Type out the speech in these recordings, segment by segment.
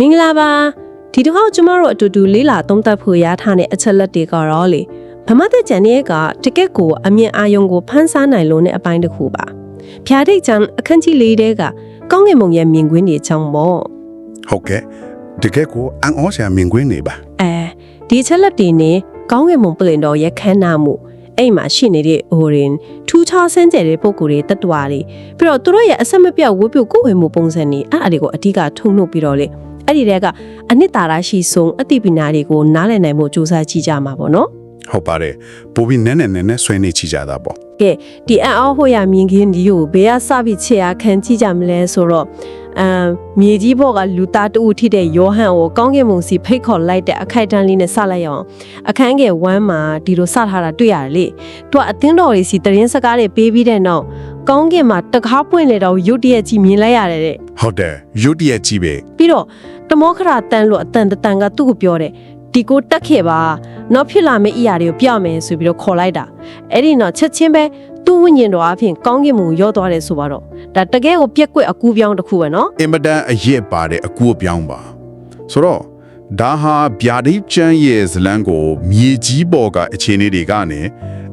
မင်္ဂလာပါဒီတစ်ခေါက်ကျမတို့အတူတူလေးလာသုံးသပ်ဖို့ရထားတဲ့အချက်လက်တွေကတော့လေဗမာသက်ကျန်တဲ့ကတကက်ကိုအမြင်အာယုံကိုဖန်းစားနိုင်လို့တဲ့အပိုင်းတစ်ခုပါဖြာဒိတ်ချန်အခန်းကြီးလေးတဲကကောင်းကင်မုံရဲ့မြင်ကွင်းတွေချောင်းပေါ့ဟုတ်ကဲ့တကယ်ကိုအန်အောဆရာမြင်ကွင်းနေပါအဲဒီအချက်လက်တွေနဲ့ကောင်းကင်မုံပလင်တော်ရဲ့ခမ်းနားမှုအဲ့မှာရှိနေတဲ့ဟိုရင်ထူးခြားဆန်းကျယ်တဲ့ပုံကိုယ်တွေတတ်တော်တွေပြီးတော့သူတို့ရဲ့အဆက်မပြတ်ဝှပြုတ်ကိုယ်ဝင်မှုပုံစံတွေအဲ့အတွေကိုအဓိကထုံနှုတ်ပြီးတော့လေ အဲ့ဒီတဲကအနှစ်သာရရှိဆုံးအသိပညာတွေကိုနားလည်နိုင်မှုစူးစမ်းကြည့်ကြမှာပေါ့နော်ဟုတ်ပါတယ်ပိုပြီးနည်းနည်းနည်းနည်းဆွေးနေချကြတာပေါ့ကဲဒီအန်အောဟိုရမြင်ခင်းဒီကိုဘယ်ကစပြီးချေရခံကြည့်ကြမလဲဆိုတော့အမ်မြေကြီးဘော့ကလူသားတူထိတဲ့ယောဟန်ကိုကောင်းကင်ဘုံစီဖိတ်ခေါ်လိုက်တဲ့အခိုက်အတန့်လေးနဲ့စလိုက်ရအောင်အခန်းငယ်1မှာဒီလိုစထားတာတွေ့ရတယ်လေသူကအသင်းတော်တွေစီတရင်စကားတွေပေးပြီးတဲ့နောက် ကောင်းကင်မှာတကားပွင့်လေတော့ရုတ်တရက်ကြီးမြင်လိုက်ရတယ်တဲ့ဟုတ်တယ်ရုတ်တရက်ကြီးပဲပြီးတော့တမောခရာတန်လို့အတန်တတန်ကသူ့ကိုပြောတယ်ဒီကိုတက်ခဲ့ပါနောက်ဖြစ်လာမယ့်အရာတွေကိုပြမယ်ဆိုပြီးတော့ခေါ်လိုက်တာအဲ့ဒီနောက်ချက်ချင်းပဲသူ့ဝိညာဉ်တော်အဖြစ်ကောင်းကင်မူရောသွားတယ်ဆိုပါတော့ဒါတကယ်ကိုပြက်ကွက်အကူပြောင်းတစ်ခုပဲနော်အင်မတန်အရက်ပါတဲ့အကူအပြောင်းပါဆိုတော့ဒါဟာဗျာဒိတ်ချမ်းရဲ့ဇလန်းကိုမြေကြီးပေါ်ကအခြေအနေတွေကနေ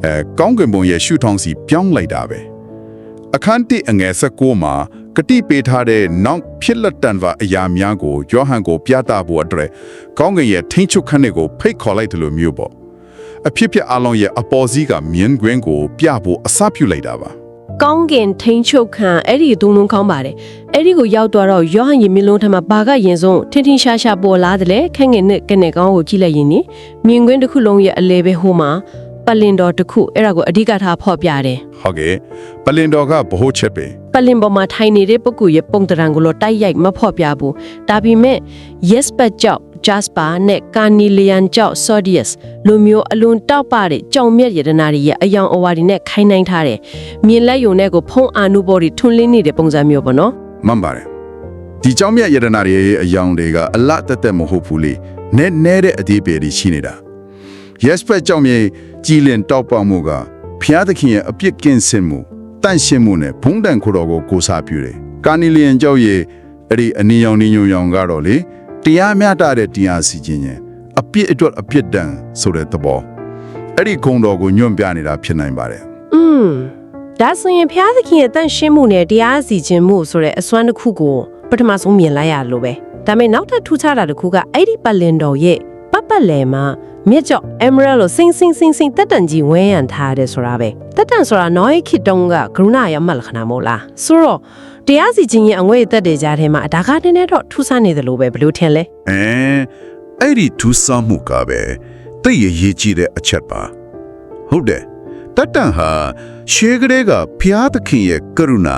အဲကောင်းကင်ဘုံရဲ့ရှုထောင့်စီပြောင်းလိုက်တာပဲ အခန်းတိအငယ်16မှာကတိပေးထားတဲ့နောက်ဖြစ်လက်တန်ပါအရာများကိုယောဟန်ကိုပြသဖို့အတွက်ကောင်းကင်ရဲ့ထိန်းချုပ်ခန်းတွေကိုဖိတ်ခေါ်လိုက်တယ်လို့မျိုးပေါ့အဖြစ်ဖြစ်အလုံးရဲ့အပေါ်စီးကမြင်းကွင်းကိုပြဖို့အစပြုလိုက်တာပါကောင်းကင်ထိန်ချုပ်ခံအဲ့ဒီဒုံလုံးကောင်းပါတယ်အဲ့ဒီကိုရောက်သွားတော့ယောဟန်ရေမျက်လုံးထမှာဘာကရင်ဆုံးထင်းထင်းရှားရှားပေါ်လာတယ်လေခန့်ငယ်နဲ့ကနေကောင်းကိုကြည့်လိုက်ရင်နိမြင်ကွင်းတစ်ခုလုံးရဲ့အလဲပဲဟိုမှာ ပလင်တော်တစ်ခုအဲ့ဒါကိုအဓိကထားဖော်ပြတယ်ဟုတ်ကဲ့ပလင်တော်ကဗဟိုချက်ပင်ပလင်ပေါ်မှာထိုင်နေတဲ့ပုဂ္ဂိုလ်ရဲ့ပုံတရံကိုတော့တိုက်ရိုက်မဖော်ပြဘူးဒါပေမဲ့ yes ပတ်ကြောင့် Jasper နဲ့ Carnelian ကြောင့် Sodius လိုမျိုးအလွန်တောက်ပတဲ့ကြောင်မြက်ရတနာတွေရဲ့အယောင်အဝါတွေနဲ့ခိုင်းနှိုင်းထားတယ်မြင်လက်ယုံနဲ့ကိုဖုံးအာနုဘော်တွေထွန်းလင်းနေတဲ့ပုံစံမျိုးပေါ့နော်မှန်ပါတယ်ဒီကြောင်မြက်ရတနာတွေရဲ့အယောင်တွေကအလတ်တက်တက်မဟုတ်ဘူးလေနဲနဲတဲ့အသေးပေတွေရှိနေတာ ရက်စပက်ကြောင့်မြေကြီးလင်တောက်ပမှုကဖျားသခင်ရဲ့အပြစ်ကင်းစင်မှုတန့်ရှင်းမှုနဲ့ဘုံတန်ခိုးတော်ကိုကိုစားပြုတယ်။ကာနီလီယန်ကြောင့်ရေအဲ့ဒီအနီရောင်နေညွန်ရောင်ကတော့လေတရားမျှတတဲ့တရားစီခြင်းရဲ့အပြစ်အတွက်အပြစ်ဒဏ်ဆိုတဲ့သဘောအဲ့ဒီဂုံတော်ကိုညွန့်ပြနေတာဖြစ်နိုင်ပါတယ်။อืมဒါဆိုရင်ဘုရားသခင်ရဲ့တန့်ရှင်းမှုနဲ့တရားစီခြင်းမှုဆိုတဲ့အစွမ်းတစ်ခုကိုပထမဆုံးမြင်လိုက်ရလို့ပဲ။ဒါပေမဲ့နောက်ထပ်ထူးခြားတာတစ်ခုကအဲ့ဒီပလင်တော်ရဲ့ပပလယ်မှာ မြစ်ကြော့ emerald လို့စင်းစင်းစင်းစင်းတက်တန်ကြီးဝဲရန်ထားတယ်ဆိုတာပဲတက်တန်ဆိုတာနော်ရခိတုံးကကရုဏာရမှတ်လက္ခဏာမဟုတ်လားဆိုတော့တရားစီခြင်းရဲ့အငွေအသက်တွေကြားထဲမှာဒါကနည်းနည်းတော့ထူးဆန်းနေတယ်လို့ပဲဘယ်လိုထင်လဲအဲအဲ့ဒီထူးဆန်းမှုကပဲတိတ်ရရေးကြည့်တဲ့အချက်ပါဟုတ်တယ်တတ်တန်ဟာရှေးကလေးကဖျားသခင်ရဲ့ကရုဏာ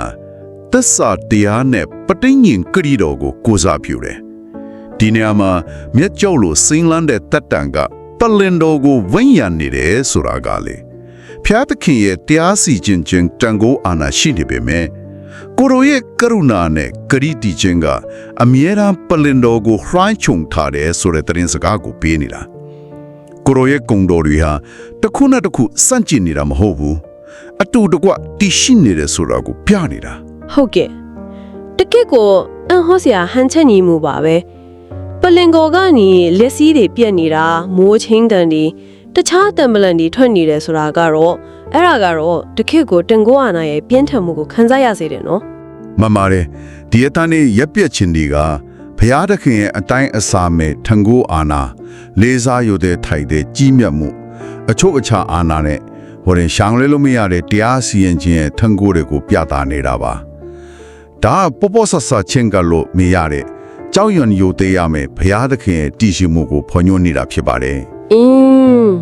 သစ္စာတရားနဲ့ပဋိညာဉ်ကတိတော်ကိုကိုးစားပြုတယ်ဒီနေရာမှာမြတ်ကျောက်လိုစိမ့်လန်းတဲ့တတ်တန်က ပလင်တော်ကိုဝိညာဉ်နေတယ်ဆိုတာကလေဖျားသခင်ရဲ့တရားစီခြင်းချင်းတန်ခိုးအာဏာရှိနေပေမဲ့ကိုရိုရဲ့ကရုဏာနဲ့ဂရိတီချင်းကအမြဲတမ်းပလင်တော်ကိုဟှိုင်းချုံထားတယ်ဆိုတဲ့သတင်းစကားကိုပေးနေတာကိုရိုရဲ့ကုံတော်တွေဟာတစ်ခုနဲ့တစ်ခုစန့်ကျင်နေတာမဟုတ်ဘူးအတူတကွတည်ရှိနေတယ်ဆိုတာကိုပြနေတာဟုတ်ကဲ့တကယ့်ကိုအန်ဟောစရာဟန်ချက်ညီမှုပါပဲပ လင်ကောကနေလက်စည်းတွေပြက်နေတာမိုးချင်းတန်တွေတခြားတံပလန်တွေထွက်နေတယ်ဆိုတာကတော့အဲ့ဒါကတော့တကယ့်ကိုတင်ကိုအာနာရဲ့ပြင်းထန်မှုကိုခံစားရစေတယ်နော်မမရဲဒီအတန်းလေးရက်ပြက်ချင်းတွေကဘုရားသခင်ရဲ့အတိုင်းအစာမဲ့ထံကိုအာနာလေးစားရတဲ့ထိုက်တဲ့ကြီးမြတ်မှု အချို့အခြားအာနာနဲ့ဟိုရင်ရှောင်လဲလို့မရတဲ့တရားစီရင်ခြင်းရဲ့ထံကိုတွေကိုပြသနေတာပါဒါကပေါ်ပေါ်ဆဆချင်းကလို့မရတဲ့ ကြောက်ရွံ့ယိုသေးရမယ်ဘုရားသခင်ရဲ့တည်ရှိမှုကိုဖော်ညွှန်းနေတာဖြစ်ပါတယ်အင်း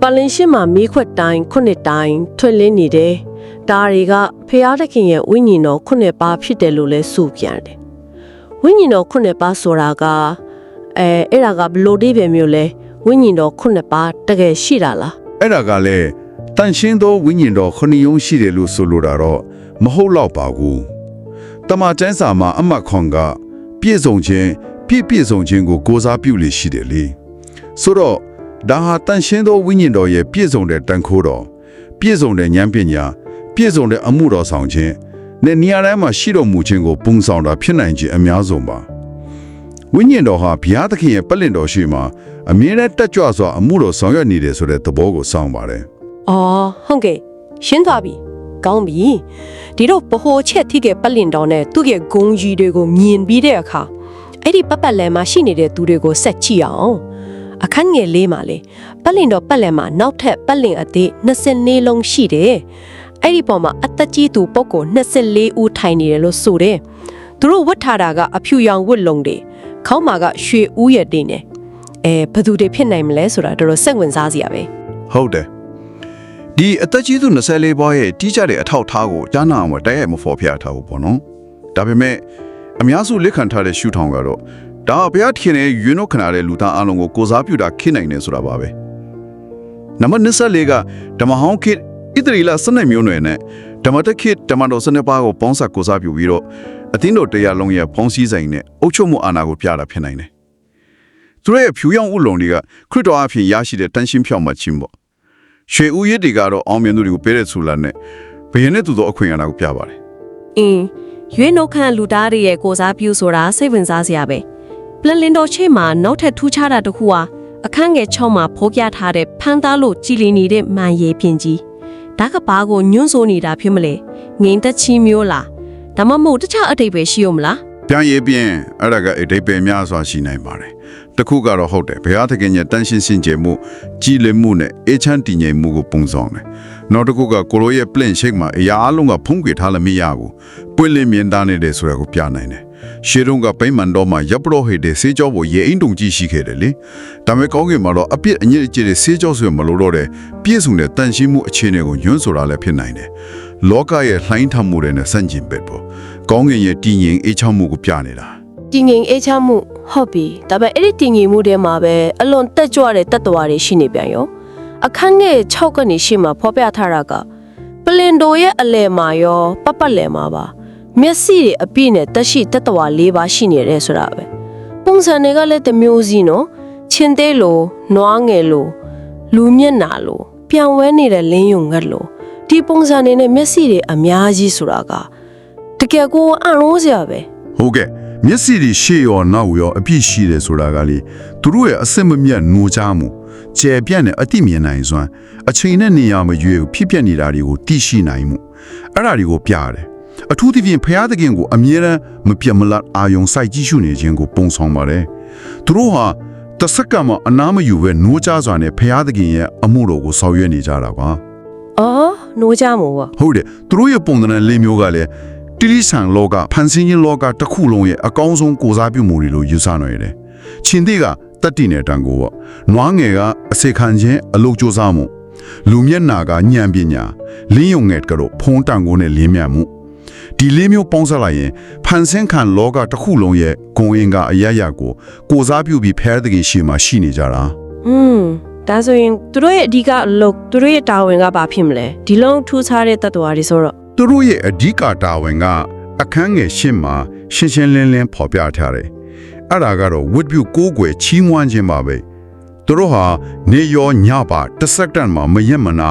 ပလင်ရှိမှာမီးခွက်တိုင်းခုနှစ်တိုင်းထွက်လင်းနေတယ်ဒါတွေကဖျားသခင်ရဲ့ဝိညာဉ်တော်ခုနှစ်ပါးဖြစ်တယ်လို့လဲဆိုပြန်တယ်ဝိညာဉ်တော်ခုနှစ်ပါးဆိုတာကအဲအဲ့ဒါကဘယ်လို့ဒီပဲမျိုးလဲဝိညာဉ်တော်ခုနှစ်ပါးတကယ်ရှိတာလားအဲ့ဒါကလည်းတန်ရှင်းသောဝိညာဉ်တော်ခဏယုံရှိတယ်လို့ဆိုလိုတာတော့မဟုတ်တော့ပါဘူးတမန်ကျမ်းစာမှာအမတ်ခွန်က ပြည့်စုံခြင်းပြည့်ပြည့်စုံခြင်းကိုကိုးစားပြုလေရှိတယ်လေဆိုတော့ဒါဟာတန်ရှင်းသောဝိညာဉ်တော်ရဲ့ပြည့်စုံတဲ့တန်ခိုးတော်ပြည့်စုံတဲ့ဉာဏ်ပညာပြည့်စုံတဲ့အမှုတော်ဆောင်ခြင်းနဲ့နေရာတိုင်းမှာရှိတော်မူခြင်းကိုပုံဆောင်တာဖြစ်နိုင်ခြင်းအများဆုံးပါဝိညာဉ်တော်ဟာဘုရားသခင်ရဲ့ပတ်လင်တော်ရှိမှာအမြဲတမ်းတက်ကြွစွာအမှုတော်ဆောင်ရွက်နေတယ်ဆိုတဲ့သဘောကိုစောင့်ပါတယ်။အော်ဟုတ်ကဲ့ရှင်းသွားပြီ။ ကောင်းပြီ။ဒီတော့ဘ ਹੁ ချက်ထိကပတ်လင်တော်နဲ့သူ့ရဲ့ဂုံကြီးတွေကိုမြင်ပြီးတဲ့အခါအဲ့ဒီပတ်ပတ်လည်မှာရှိနေတဲ့သူတွေကိုဆက်ကြည့်အောင်။အခန်းငယ်လေးမှာလေပတ်လင်တော်ပတ်လည်မှာနောက်ထပ်ပတ်လင်အသေး24လုံးရှိတယ်။အဲ့ဒီပေါ်မှာအသက်ကြီးသူပုဂ္ဂိုလ်24ဦးထိုင်နေတယ်လို့ဆိုတယ်။သူတို့ဝတ်ထားတာကအဖြူရောင်ဝတ်လုံတွေခေါင်းမှာကရွှေဦးရတဲ့နေ။အဲဘယ်သူတွေဖြစ်နိုင်မလဲဆိုတာတော်တော်စိတ်ဝင်စားစရာပဲ။ဟုတ်တယ် ဒီအသက်ကြီးသူ24ဘွားရဲ့တီးကြတဲ့အထောက်အထားကိုကြားနာအောင်တိုက်ရိုက်မဖော်ပြထားဘူးပေါ့နော်ဒါပေမဲ့အများစုလက်ခံထားတဲ့ရှုထောင်ကတော့ဒါကဘုရားထင်တဲ့ရွေးနှုတ်ခနာတဲ့လူသားအလုံးကိုကိုစားပြုတာခိနိုင်နေဆိုတာပါပဲနံပါတ်24ကဓမ္မဟောင်းခေတ်ဣသရီလစနစ်မျိုးနွယ်နဲ့ဓမ္မတခေတ်ဓမ္မတော်စနစ်ပါကိုပေါင်းစပ်ကိုစားပြုပြီးတော့အသင်းတော်တရားလုံးရဲ့ဖုံးစည်းဆိုင်နဲ့အုပ်ချုပ်မှုအာဏာကိုပြတာဖြစ်နိုင်တယ်သူတို့ရဲ့ဖြူရောင်ဥလုံတွေကခရစ်တော်အဖင်ရရှိတဲ့တန်ရှင်းဖြောင့်မတ်ခြင်းပေါ့ ရွှေဦးရစ်တွေကတော့အောင်မြင်သူတွေကိုပေးတဲ့ဆူလာနဲ့ဘယင်းနဲ့သူတို့အခွင့်အရေးကိုပြပါတယ်အင်းရွေးနှုတ်ခန့်လူသားတွေရဲ့ကိုစားပြုဆိုတာစိတ်ဝင်စားစရာပဲပလန်လင်တော်ချေမှာနောက်ထပ်ထူးခြားတာတစ်ခုဟာအခန်းငယ်6မှာဖော်ပြထားတဲ့ဖန်သားလို့ကြည်လီနေတဲ့မန်ရေပြင်ကြီးဒါကဘာကိုညွှန်းဆိုနေတာဖြစ်မလဲငိန်သက်ချင်းမျိုးလားဒါမှမဟုတ်တခြားအတိတ်ပဲရှိ ோம் လား။ပြန်ရေးပြင်အဲ့ဒါကအတိတ်ပဲများစွာရှိနိုင်ပါတယ်။ တစ်ခုကတော့ဟုတ်တယ်ဘုရားသခင်ရဲ့တန်ရှင်းစင်ကြယ်မှုကြည်လင်မှုနဲ့အေချမ်းတည်ငြိမ်မှုကိုပုံဆောင်တယ်။နောက်တစ်ခုကကိုလိုရဲ့ plan shape မှာအရာအလုံးကဖုံးကွယ်ထားလို့မရဘူး။ပွင့်လင်းမြင်သားနေတယ်ဆိုတာကိုပြနိုင်တယ်။ရှေးတုန်းကပိမှန်တော်မှာရပ်ပရောဟိတ်တဲ့ဆေးကြောကိုရေအိမ်တုံကြီးရှိခဲ့တယ်လေ။ဒါပေမဲ့ကောင်းကင်မှာတော့အပြစ်အညစ်အကြေးတွေဆေးကြောဆိုရင်မလို့တော့တဲ့ပြည့်စုံတဲ့တန်ရှင်းမှုအခြေအနေကိုညွှန်းဆိုတာလည်းဖြစ်နိုင်တယ်။လောကရဲ့လှိုင်းထမှုတွေနဲ့ဆန့်ကျင်ဘက်ပေါ့။ကောင်းကင်ရဲ့တည်ငြိမ်အေးချမ်းမှုကိုပြနေတာ။တည်ငြိမ်အေးချမ်းမှု ဟုတ်ပြီဒါပေမဲ့အဲ့ဒီတည်ငြိမ်မှုထဲမှာပဲအလွန်တက်ကြွတဲ့တတ္တဝါတွေရှိနေပြန်ရောအခန်းငယ်6ကနေရှေ့မှာဖော်ပြထားတာကပလင်ဒိုရဲ့အလယ်မှာရော ပပလယ်မှာပါမျက်စိတွေအပြည့်နဲ့တက်ရှိတတ္တဝါ၄ပါးရှိနေတယ်ဆိုတာပဲပုံစံတွေကလည်းတစ်မျိုးစီနော်ချင်းသေးလိုနွားငယ်လိုလူမျက်နာလိုပြောင်ဝဲနေတဲ့လင်းယုံငတ်လိုဒီပုံစံတွေနဲ့မျက်စိတွေအများကြီးဆိုတာကတကယ်ကိုအံ့ရောစရာပဲဟုတ်ကဲ့ မျက်စိတွေရှေ့ရောနောက်ရောအပြည့်ရှိတယ်ဆိုတာကလေသူတို့ရဲ့အစစ်မမြတ်နှိုးချမှုကျယ်ပြန့်တဲ့အတိမြင်နိုင်စွမ်းအချိန်နဲ့နေရာမရွေးဖြစ်ပျက်နေတာတွေကိုသိရှိနိုင်မှုအဲ့ဒါတွေကိုပြရတယ်အထူးသဖြင့်ဖျားသခင်ကိုအမြဲတမ်းမပြတ်မလတ်အာယုံစိုက်ကြည့်ရှုနေခြင်းကိုပုံဆောင်ပါတယ်သူတို့ဟာတစ်စက္ကန့်မှအနားမယူပဲနှိုးချစွာနဲ့ဖျားသခင်ရဲ့အမှုတော်ကိုဆောင်ရွက်နေကြတာပါအော်နိုးကြမို့ပါဟုတ်တယ်သူတို့ရဲ့ပုံသဏ္ဍာန်လေးမျိုးကလည်း တိရိစ္ဆာန်လောကဖန်ဆင်းခြင်းလောကတစ်ခုလုံးရဲ့အကောင်းဆုံးကိုစားပြုမှုတွေလို့ယူဆနိုင်တယ်။ချင်းတိကတတ္တိနဲ့တန်ကိုပေါ့။နွားငယ်ကအစေခံခြင်းအလုတ်ကြိုးစားမှုလူမျက်နာကညံပညာလင်းယုံငယ်ကတော့ဖုံးတန်ကိုနဲ့လင်းမြတ်မှုဒီလေးမျိုးပေါင်းစပ်လိုက်ရင်ဖန်ဆင်းခံလောကတစ်ခုလုံးရဲ့ဂုံအင်ကအရရကိုကိုစားပြုပြီးဖဲတဲ့ကင်ရှိမှရှိနေကြတာอืมဒါဆိုရင်သူတို့ရဲ့အဓိကအလုပ်သူတို့ရဲ့တာဝန်ကဘာဖြစ်မလဲဒီလုံးထူးခြားတဲ့တ attva တွေဆိုတော့ သူတို့ရဲ့အဓိကတာဝန်ကအခန်းငယ်ရှင်းမှာရှင်းရှင်းလင်းလင်းဖော်ပြထားတယ်။အဲ့ဒါကတော့ဝတ်ပြုကိုးကွယ်ချီးမွမ်းခြင်းပါပဲ။သူတို့ဟာနေရောညပါတစ်စက္ကန့်မှမရက်မနာ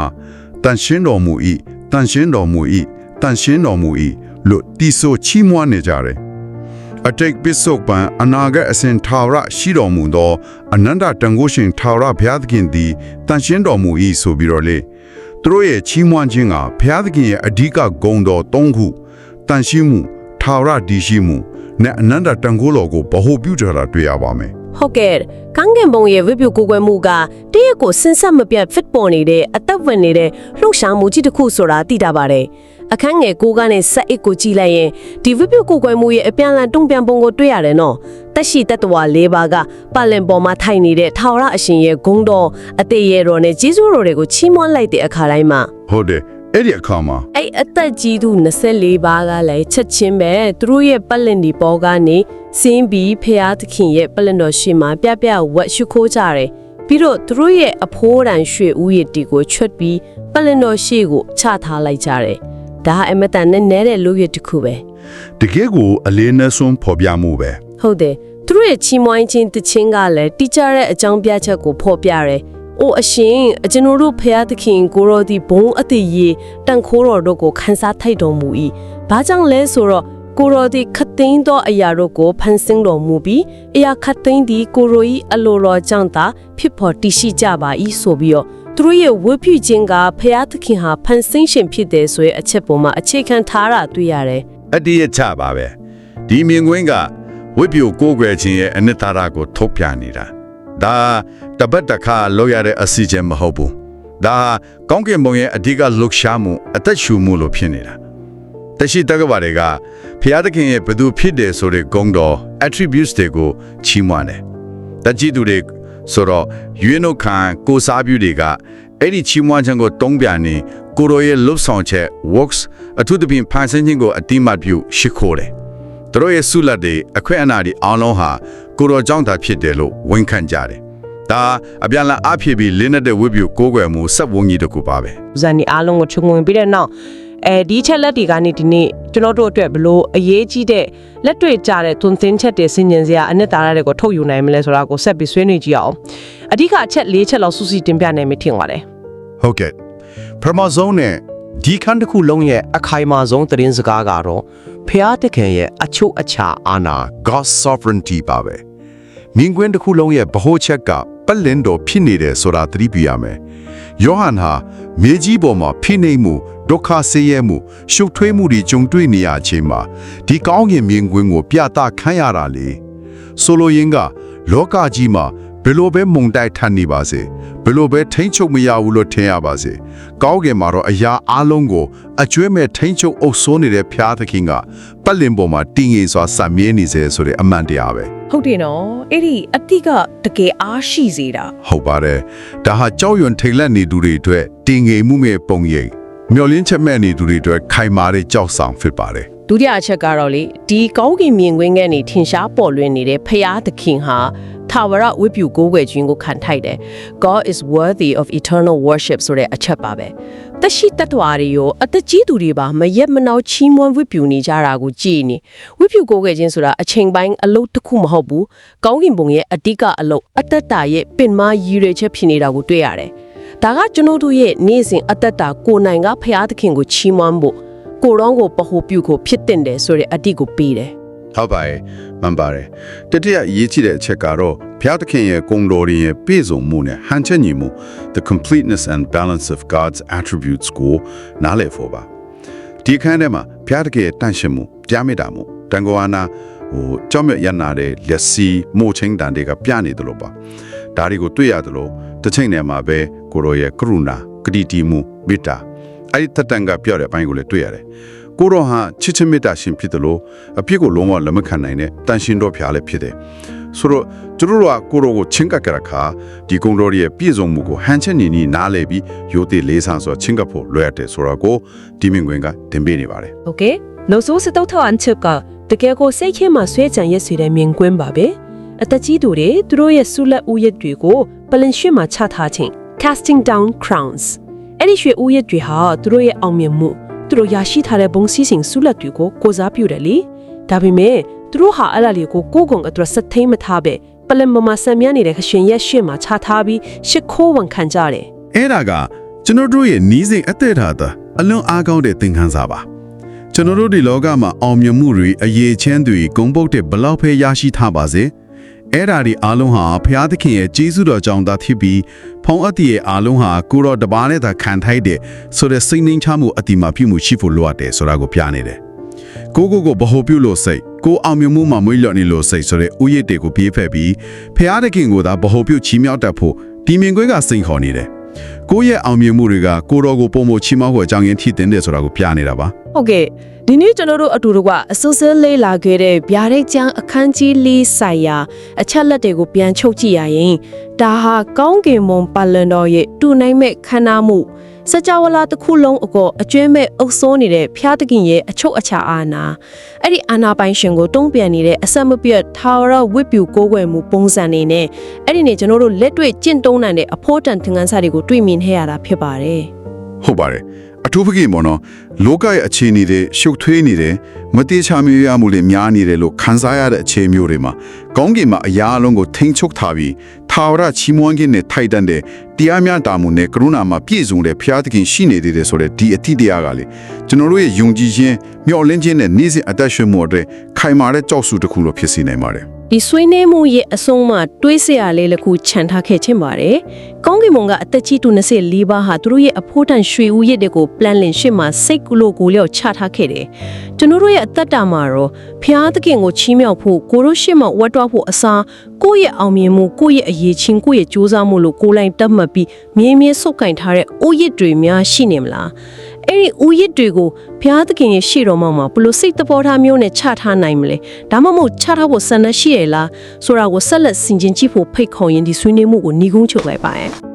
တန်ရှင်းတော်မူ၏တန်ရှင်းတော်မူ၏တန်ရှင်းတော်မူ၏လို့တီဆိုချီးမွမ်းနေကြတယ်။အတိတ်ပစ္စုပန်အနာဂတ်အစဉ်ထာဝရရှိတော်မူသောအနန္တတန်ခိုးရှင်ထာဝရဘုရားသခင်သည်တန်ရှင်းတော်မူ၏ဆိုပြီးတော့လေ သူတို့ရဲ့ချီးမွမ်းခြင်းကဘုရားသခင်ရဲ့အဓိကဂုဏ်တော်၃ခုတန်ရှင်းမှုထာဝရတည်ရှိမှုနဲ့အနန္တတန်ခိုးတော်ကိုဗဟုပြုကြတာတွေ့ရပါမယ် ဟုတ်ကဲ့ကန်းကင်ဘုံရဲ့ဝိပုကိုယ်ကွယ်မှုကတရက်ကိုစင်ဆက်မပြတ် fit ပေါ်နေတဲ့အသက်ဝင်နေတဲ့လှုပ်ရှားမှုကြီးတစ်ခုဆိုတာသိတာပါတယ်အခန်းငယ်ကိုကနေဆက်အစ်ကိုကြည့်လိုက်ရင်ဒီဝိပုကိုယ်ကွယ်မှုရဲ့အပြန်အလှန်တုံ့ပြန်ပုံကိုတွေ့ရတယ်နော်တက်ရှိတတ္တဝါ၄ပါးကပါလင်ပေါ်မှာထိုင်နေတဲ့ထာဝရအရှင်ရဲ့ဂုဏ်တော်အသေးရဲ့တော်နဲ့ဂျေဇုတော်တွေကိုချီးမွမ်းလိုက်တဲ့အခါတိုင်းမှာဟုတ်တယ်အဲ့ဒီအခါမှာအဲ့အသက်ကြီးသူ24ပါးကလည်းချက်ချင်းပဲသူတို့ရဲ့ပတ်လင်ဒီပေါ်ကနေ စင်းပြီးဖျားသခင်ရဲ့ပတ်လင်တော်ရှိမှပြပြဝက်ရှုခိုးကြတယ်ပြီးတော့သူတို့ရဲ့အဖိုးတန်ရွှေဦးရည်တီကိုချွတ်ပြီးပတ်လင်တော်ရှိကိုချထားလိုက်ကြတယ်ဒါအမတန်နဲ့နဲတဲ့လူရည်တစ်ခုပဲတကယ်ကိုအလေးနဲ့ဆုံးဖော်ပြမှုပဲဟုတ်တယ်သူတို့ရဲ့ချီးမွမ်းခြင်းတခြင်းကလည်းတိကျတဲ့အကြောင်းပြချက်ကိုဖော်ပြတယ်။အိုအရှင်အကျွန်တော်တို့ဖရာသခင်ကိုရောဒီဘုံအသေးရေတန်ခိုးတော်တို့ကိုခန်းစားထိုက်တော်မူ၏။ဘာကြောင့်လဲဆိုတော့ကိုရောဒီခတ် သိမ်းသောအရာတို့ကိုဖန်ဆင်းတော်မူပြီးအရာခတ်သိမ်းသည့်ကိုရိုဤအလိုတော်ကြောင့်သာဖြစ်ပေါ်တည်ရှိကြပါ၏ဆိုပြီးတော့သူတို့ရဲ့ဝတ်ပြုခြင်းကဖျားသခင်ဟာဖန်ဆင်းရှင်ဖြစ်တယ်ဆိုတဲ့အချက်ပေါ်မှာအခြေခံထားတာတွေ့ရတယ်အတ္တိယချပါပဲဒီမြင်ကွင်းကဝိပ္ပယကိုးကွယ်ခြင်းရဲ့အနှစ်သာရကိုထုတ်ပြနေတာဒါတပတ်တစ်ခါလောက်ရတဲ့အစီအစဉ်မဟုတ်ဘူးဒါကောင်းကင်ဘုံရဲ့အဓိကလှုပ်ရှားမှုအသက်ရှူမှုလို့ဖြစ်နေတာ တရှိတက္ကပါတွေကဖျားသခင်ရဲ့ဘယ်သူဖြစ်တယ်ဆိုတဲ့ဂုဏ်တော် attributes တွေကိုချီးမွမ်းတယ်တကြည်သူတွေဆိုတော့ရွေးနှုတ်ခံကိုစားပြုတွေကအဲ့ဒီချီးမွမ်းခြင်းကိုတုံးပြန်နေကိုရိုရဲ့လှုပ်ဆောင်ချက် works အထူးသဖြင့်ဖန်ဆင်းခြင်းကိုအတိမတ်ပြုရှိခိုးတယ်။သူတို့ရဲ့ဆုလက်တွေအခွင့်အနာတွေအားလုံးဟာကိုရိုကြောင့်သာဖြစ်တယ်လို့ဝန်ခံကြတယ်။ဒါအပြန်အလှန်အဖြစ်ပြီးလင်းတဲ့ဝိပ္ပယကိုးကွယ်မှုစက်ဝန်းကြီးတစ်ခုပါပဲဇန်နီအားလုံးကိုခြုံငုံပြီးတဲ့နောက် အဲဒီချက်လက်တွေကနေဒီနေ့ကျွန်တော်တို့အတွက်ဘလို့အရေးကြီးတဲ့လက်တွေ့ကြတဲ့သွန်သင်ချက်တွေဆင်ញင်စရာအနှစ်သာရတွေကိုထုတ်ယူနိုင်မလဲဆိုတာကိုဆက်ပြီးဆွေးနွေးကြည့်အောင်အဓိကအချက်၄ချက်လောက်စူးစီးတင်ပြနိုင်မယ်ထင်ပါတယ်။ဟုတ်ကဲ့ပထမဆုံးနဲ့ဒီခန်းတစ်ခုလုံးရဲ့အခိုင်အမာဆုံးသတင်းစကားကတော့ဖျားတခင်ရဲ့အချုပ်အခြာအာဏာ God's sovereignty ပါပဲ။မြင်ကွင်းတစ်ခုလုံးရဲ့ဗဟိုချက်ကပတ်လင်းတော်ဖြစ်နေတယ်ဆိုတာသတိပြုရမယ်။ယောဟန်ဟာမြေကြီးပေါ်မှာဖိနှိပ်မှု ဒုက္ခဆင်းရဲမှုရှုပ်ထွေးမှုတွေကြုံတွေ့နေရချိန်မှာဒီကောင်းကင်မြင်ကွင်းကို ပြသခံရတာလေ။ဆိုလိုရင်းက လောကကြီးမှာဘယ်လိုပဲမုန်တိုက်ထန်နေပါစေဘယ်လိုပဲထိမ့်ချုပ်မရဘူးလို့ထင်ရပါစေကောင်းကင်မှာတော့အရာအလုံးကိုအကျွဲ့မဲ့ထိမ့်ချုပ်အုပ်စိုးနေတဲ့ဖျားသခင်ကပတ်လင်ပေါ်မှာတည်ငြိမ်စွာစံမြဲနေစေဆိုတဲ့အမှန်တရားပဲဟုတ်တယ်နော်အဲ့ဒီအတိကတကယ်အားရှိစေတာဟုတ်ပါတယ်ဒါဟာကြောက်ရွံထိတ်လန့်နေသူတွေအတွက်တည်ငြိမ်မှုမဲ့ပုံရိပ် မျောလင်းချက်မဲ့နေသူတွေအတွက်ခိုင်မာတဲ့ကြောက်ဆောင်ဖြစ်ပါတယ်ဒုတိယအချက်ကတော့လေဒီကောင်းကင်မြင်ကွင်းကနေထင်ရှားပေါ်လွင်နေတဲ့ဖျားသခင်ဟာထာဝရဝိပုကိုးကွယ်ခြင်းကိုခံထိုက်တယ် God is worthy of eternal worship ဆိုတဲ့အချက်ပါပဲတရှိတတ္တဝါတွေရောအသက်ကြီးသူတွေပါမရက်မနှောက်ချီးမွမ်းဝိပုနေကြတာကိုကြည်နေဝိပုကိုးကွယ်ခြင်းဆိုတာအချိန်ပိုင်းအလုပ်တစ်ခုမဟုတ်ဘူးကောင်းကင်ဘုံရဲ့အဓိကအလုပ်အသက်တာရဲ့ပင်မရည်ရွယ်ချက်ဖြစ်နေတာကိုတွေ့ရတယ် ဒါကကျွန်တော်တို့ရဲ့နေ့စဉ်အသက်တာကိုယ်နိုင်ကဖျားသခင်ကိုချီးမွမ်းဖို့ကိုယ်တော်ကိုပဟိုပြုကိုဖြစ်တင်တယ်ဆိုတဲ့အတိကိုပေးတယ်ဟုတ်ပါရဲ့မှန်ပါတယ်တတိယအရေးကြီးတဲ့အချက်ကတော့ဘုရားသခင်ရဲ့ဂုဏ်တော်တွေရဲ့ပြည့်စုံမှုနဲ့ဟန်ချက်ညီမှု the completeness and balance of God's attributes ကိုနားလည်ဖို့ပါဒီအခန်းထဲမှာဘုရားသခင်ရဲ့တန်ရှင်းမှုကြားမေတ္တာမှုတန်ခိုးအာနာဟိုကြောက်မြတ်ရနာတဲ့လက်စီမို့ချင်းတန်တွေကပြနေတယ်လို့ပါဒါတွေကိုတွေ့ရတယ်လို့ တစ်ချိန်တည်းမှာပဲကိုရောရဲ့ကရုဏာဂတိတီမှုမေတ္တာအဲ့ဒီသက်တန်ကပြောတဲ့အပိုင်းကိုလည်းတွေ့ရတယ်။ကိုရောဟာချစ်ချင်းမေတ္တာရှင်ဖြစ်တယ်လို့အပြစ်ကိုလုံးဝလက်မခံနိုင်တဲ့တန်ရှင်တော်ဖျားလည်းဖြစ်တယ်။ဆိုတော့သူတို့ကကိုရောကိုချင်းကပ်ကြတာခါဒီကုံတော်ရဲ့ပြည့်စုံမှုကိုဟန်ချက်ညီညီနားလည်ပြီးရိုသေလေးစားဆိုချင်းကပ်ဖို့လွယ်ရတဲ့ဆိုတော့ကိုဒီမင်ကွင်ကတင်ပြနေပါတယ်။ Okay နောက်ဆုံးစတော့ထောင်းချက်ကတကယ်ကိုစိတ်ခဲမှာဆွဲချံရက်စီတဲ့မြင်ကွင်းပါပဲ။ အတကြီးသူတွေသူတို့ရဲ့ဆုလက်ဥယျာဉ်တွေကိုပလင်ရွှေမှာချထားခြင်း casting down crowns အဲ့ဒီရွှေဥယျာဉ်တွေဟာသူတို့ရဲ့အောင်မြင်မှုသူတို့ရရှိထားတဲ့ဘုံစည်းစိမ်ဆုလက်တွေကိုကိုစားပြုတယ်လေဒါပေမဲ့သူတို့ဟာအဲ့လာလေးကိုကိုယ်ကုံအတွက်စက်သိမ်းမထားပဲပလင်မမဆံမြနေတဲ့ခရှင်ရက်ရွှေမှာချထားပြီးရှစ်ခိုးဝန်ခံကြတယ်အဲ့ဒါကကျွန်တော်တို့ရဲ့နီးစိမ်အသက်တာသာအလွန်အားကောင်းတဲ့သင်ခန်းစာပါကျွန်တော်တို့ဒီလောကမှာအောင်မြင်မှုတွေအရေးချမ်းတွေဂုံပုတ်တဲ့ဘလောက်ပဲရရှိထားပါစေ အဲ့ဒါဒီအားလုံးဟာဘုရားသခင်ရဲ့ကျေးဇူးတော်ကြောင့်သာဖြစ်ပြီးဖုံးအပ်တည်ရဲ့အားလုံးဟာကိုတော်တပါးနဲ့သာခံထိုက်တဲ့ဆိုတဲ့စိတ်နှင်းချမှုအတိမပြုမှုရှိဖို့လိုအပ်တယ်ဆိုတာကိုပြနေတယ်ကိုကိုကိုဘ ਹੁ ပြုလို့စိတ်ကိုအောင်မြင်မှုမှာမွေးလျော်နေလို့စိတ်ဆိုတဲ့ဥယျာဉ်တွေကိုပြေးဖက်ပြီးဖះသခင်ကိုသာဘ ਹੁ ပြုချီးမြှောက်တတ်ဖို့ဒီမြင်ကွင်းကစိန်ခေါ်နေတယ် ကိုယ့်ရဲ့အောင်မြင်မှုတွေကကိုတော်ကိုပုံမချီးမောက်ဖို့အကြောင်းရင်းထိတင်တယ်ဆိုတာကိုပြနေတာပါဟုတ်ကဲ့ဒီနေ့ကျွန်တော်တို့အတူတကွအစိုးစဲလေးလာခဲ့တဲ့ဗျာဒိတ်ကျန်းအခန်းကြီးလေးဆိုင်ရာအချက်လက်တွေကိုပြန်ချုပ်ကြည့်ရရင်ဒါဟာကောင်းကင်မွန်ပါလန်တော်ရဲ့တူနိုင်မဲ့ခန္ဓာမှု စကြဝဠာတစ်ခုလုံးအကောအကျွမ်းမဲ့အုပ်စိုးနေတဲ့ဖျားသခင်ရဲ့အချုပ်အခြာအာဏာအဲ့ဒီအာဏာပိုင်ရှင်ကိုတုံးပြန်နေတဲ့အဆက်မပြတ်ထာဝရဝိပုကိုးကွယ်မှုပုံစံနေနဲ့အဲ့ဒီနေ့ကျွန်တော်တို့လက်တွေ့ကျင့်သုံးနိုင်တဲ့အဖို့တန်သင်ခန်းစာတွေကိုတွေ့မြင်ခဲ့ရတာဖြစ်ပါတယ်ဟုတ်ပါတယ် အထူးပကိမော်နော်လောကရဲ့အခြေအနေတွေရှုပ်ထွေးနေတယ်မတိချမျိုးရမှုတွေများနေတယ်လို့ခန်းစားရတဲ့အခြေမျိုးတွေမှာကောင်းကင်မှာအရာအလုံးကိုထိန်းချုပ်ထားပြီးထာထာဝရချီးမွမ်းခြင်းနဲ့ထိုက်တန်တဲ့တရားမျှတာမှုနဲ့ကရုဏာမှာပြည့်စုံတဲ့ဘုရားသခင်ရှိနေသေးတယ်ဆိုတဲ့ဒီအသည့်တရားကလေကျွန်တော်တို့ရဲ့ယုံကြည်ခြင်းမျှော်လင့်ခြင်းနဲ့နေ့စဉ်အသက်ရှင်မှုအတွက်ခိုင်မာတဲ့ကြောက်စုတစ်ခုလိုဖြစ်စေနိုင်ပါတယ် ဒီဆွေးနွေးမှုရဲ့အဆုံးမှာတွေးစရာလေးတစ်ခုခြံထားခဲ့ခြင်းပါတယ်။ကောင်းကင်ဘုံကအသက်ကြီးသူ24ပါးဟာသူတို့ရဲ့အဖို့တန်ရွှေဦးရစ်တွေကိုပလန်လင်ရှစ်မှာစိတ်ကူလို့ကိုလျော့ချထားခဲ့တယ်။ကျွန်တော်တို့ရဲ့အသက်တာမှာတော့ဖျားသခင်ကိုချီးမြှောက်ဖို့ကိုတို့ရှစ်မှာဝတ်တွားဖို့အစားကိုယ့်ရဲ့အောင်မြင်မှုကိုယ့်ရဲ့အရေးချင်းကိုယ့်ရဲ့ကြိုးစားမှုလို့ကိုယ်လိုက်တတ်မှတ်ပြီးမြင်းမြဲဆုပ်ကင်ထားတဲ့ဦးရစ်တွေများရှိနေမလား။ အဲ့ဒီဦးရစ်တွေကိုဘုရားသခင်ရဲ့ရှေ့တော်မှာဘလို့စိတ်တဘောထားမျိုးနဲ့ချထားနိုင်မလဲဒါမှမဟုတ်ချထားဖို့ဆန္ဒရှိရလားဆိုတာကိုဆက်လက်ဆင်ခြင်ကြည့်ဖို့ဖိတ်ခေါ်ရင်ဒီဆွေးနွေးမှုကိုညီကုန်းချုပ်လိုက်ပါရဲ့